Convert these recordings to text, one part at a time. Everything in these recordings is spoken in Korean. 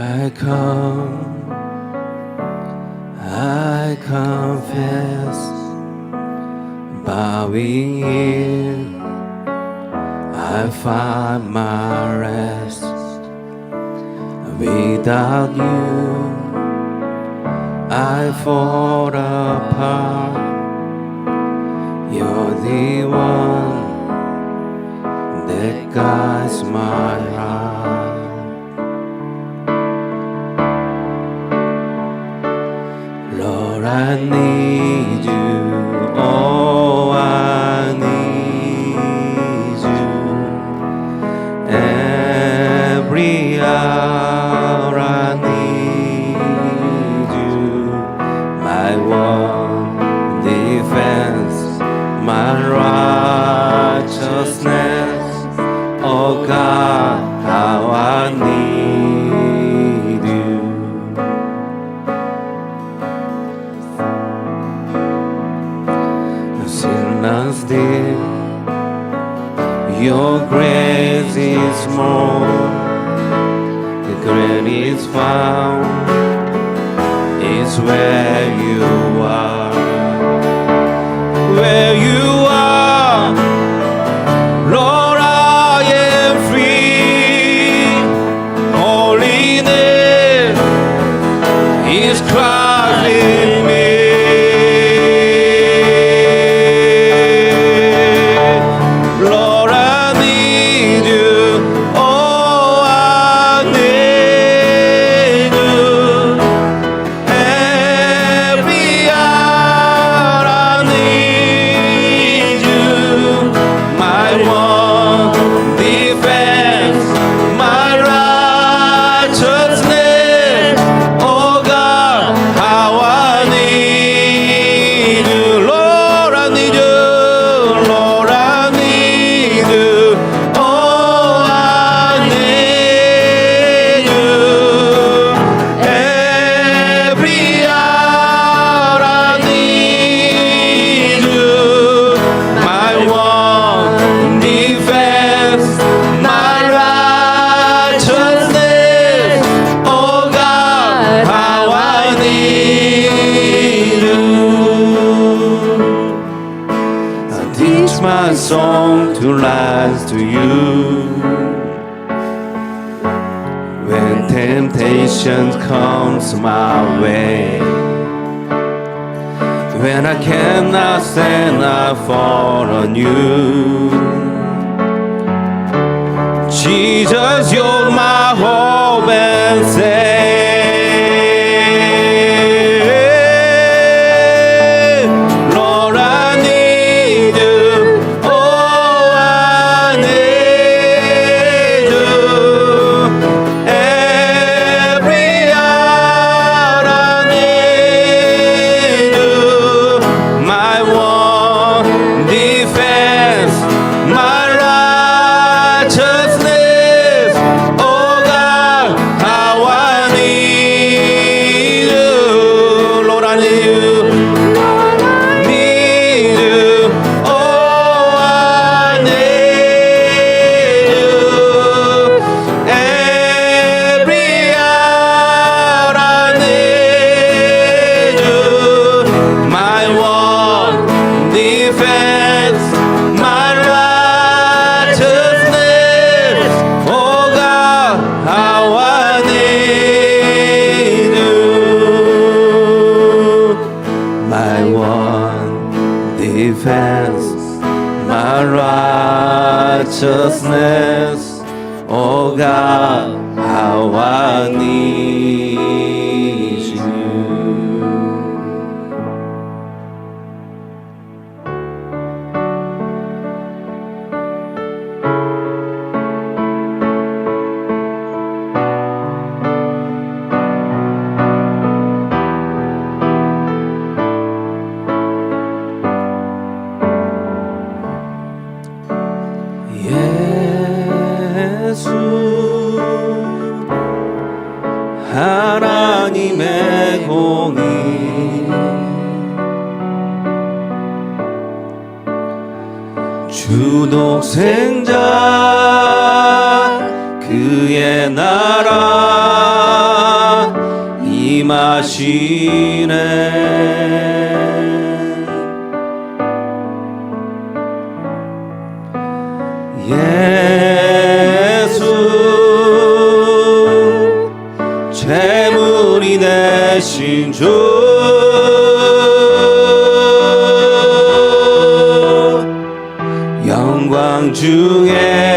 I come, I confess, bowing in, I find my rest. Without you, I fall apart. You're the one that guides my my one defense, my righteousness. Oh God, how I need you. The sinners dear, your grace is more. The grace is found is where you are. Where you song to rise to you. When temptation comes my way, when I cannot stand, I fall on you. Jesus, you're my hope and say. 주 독생자 그의 나라 임하시네. 예수 재물이 되신 주 중에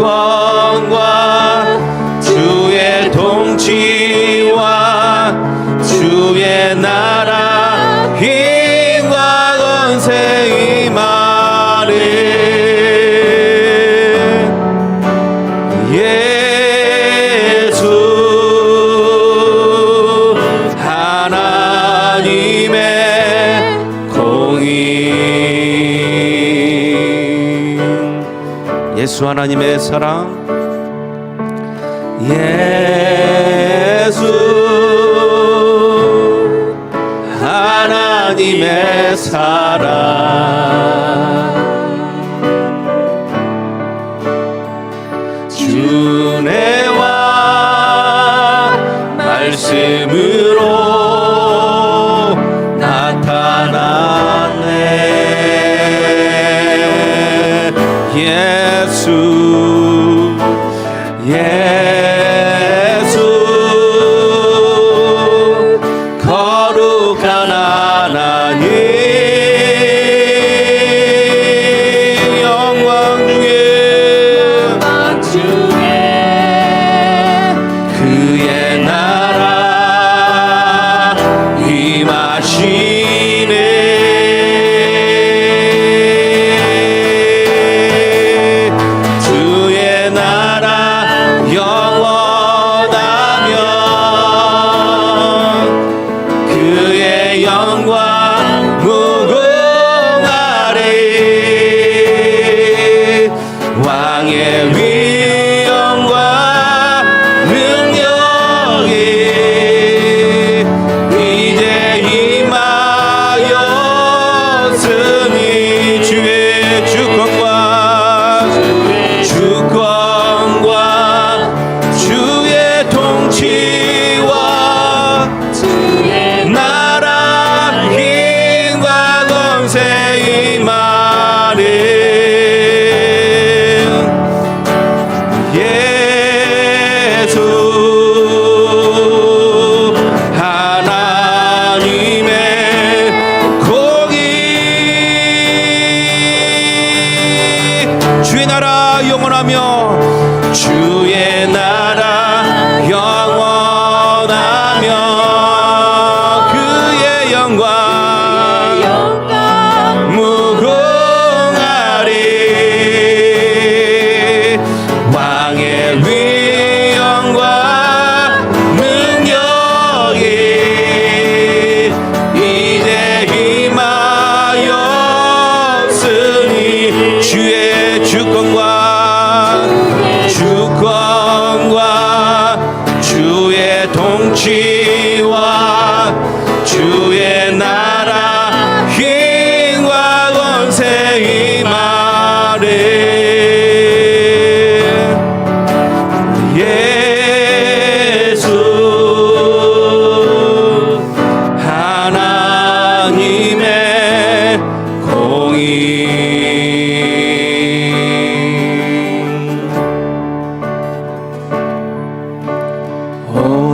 God. 예수 하나님의 사랑. 예수 하나님의 사랑.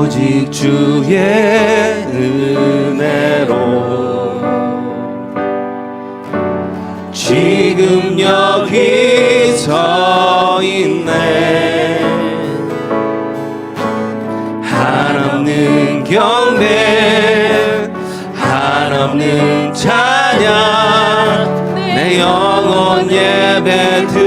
오직 주의 은혜로. 지금 여기 서 있네. 한없는 경배 한없는 찬양. 내 영혼 예배 드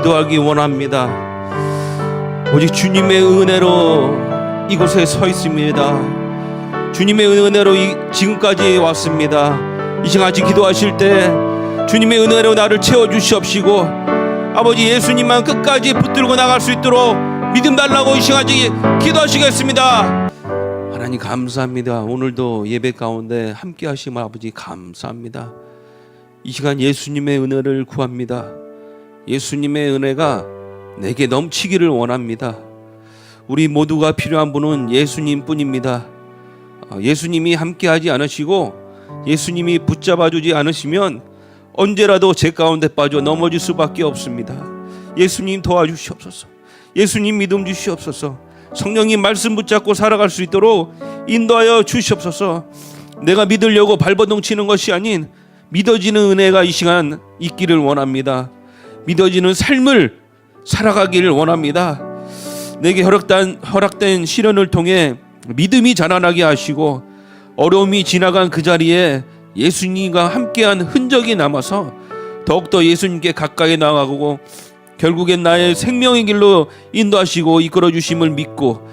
기도하기 원합니다 오직 주님의 은혜로 이곳에 서 있습니다 주님의 은혜로 이, 지금까지 왔습니다 이 시간 같이 기도하실 때 주님의 은혜로 나를 채워주시옵시고 아버지 예수님만 끝까지 붙들고 나갈 수 있도록 믿음 달라고 이 시간 같이 기도하시겠습니다 하나님 감사합니다. 오늘도 예배 가운데 함께 하시면 아버지 감사합니다. 이 시간 예수님의 은혜를 구합니다. 예수님의 은혜가 내게 넘치기를 원합니다. 우리 모두가 필요한 분은 예수님 뿐입니다. 어, 예수님이 함께 하지 않으시고 예수님이 붙잡아 주지 않으시면 언제라도 제 가운데 빠져 넘어질 수밖에 없습니다. 예수님 도와주시옵소서. 예수님 믿음 주시옵소서. 성령님 말씀 붙잡고 살아갈 수 있도록 인도하여 주시옵소서. 내가 믿으려고 발버둥 치는 것이 아닌 믿어지는 은혜가 이 시간 있기를 원합니다. 믿어지는 삶을 살아가기를 원합니다. 내게 허락된 허락된 시련을 통해 믿음이 자라나게 하시고 어려움이 지나간 그 자리에 예수님과 함께한 흔적이 남아서 더욱더 예수님께 가까이 나아가고 결국엔 나의 생명의 길로 인도하시고 이끌어 주심을 믿고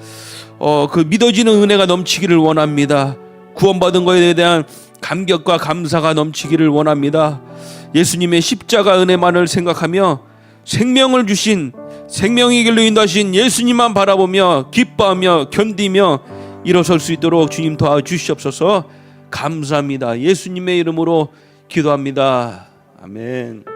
어, 그 믿어지는 은혜가 넘치기를 원합니다. 구원받은 것에 대한 감격과 감사가 넘치기를 원합니다. 예수님의 십자가 은혜만을 생각하며 생명을 주신 생명의 길로 인도하신 예수님만 바라보며 기뻐하며 견디며 일어설 수 있도록 주님 도와주시옵소서 감사합니다. 예수님의 이름으로 기도합니다. 아멘.